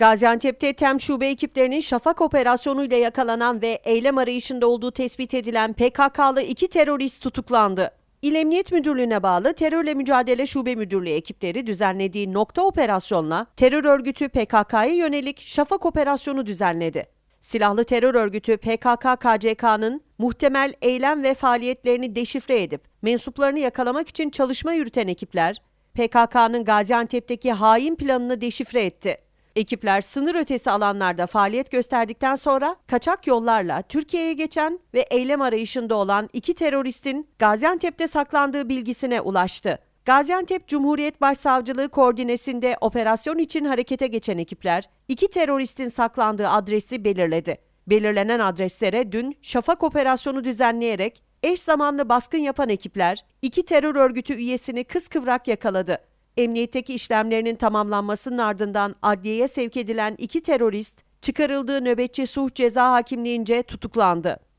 Gaziantep'te TEM şube ekiplerinin Şafak operasyonuyla yakalanan ve eylem arayışında olduğu tespit edilen PKK'lı iki terörist tutuklandı. İl Emniyet Müdürlüğü'ne bağlı Terörle Mücadele Şube Müdürlüğü ekipleri düzenlediği nokta operasyonla terör örgütü PKK'ya yönelik Şafak operasyonu düzenledi. Silahlı terör örgütü PKK-KCK'nın muhtemel eylem ve faaliyetlerini deşifre edip mensuplarını yakalamak için çalışma yürüten ekipler, PKK'nın Gaziantep'teki hain planını deşifre etti. Ekipler sınır ötesi alanlarda faaliyet gösterdikten sonra kaçak yollarla Türkiye'ye geçen ve eylem arayışında olan iki teröristin Gaziantep'te saklandığı bilgisine ulaştı. Gaziantep Cumhuriyet Başsavcılığı koordinesinde operasyon için harekete geçen ekipler iki teröristin saklandığı adresi belirledi. Belirlenen adreslere dün Şafak operasyonu düzenleyerek eş zamanlı baskın yapan ekipler iki terör örgütü üyesini kıskıvrak yakaladı. Emniyetteki işlemlerinin tamamlanmasının ardından adliyeye sevk edilen iki terörist çıkarıldığı nöbetçi suç ceza hakimliğince tutuklandı.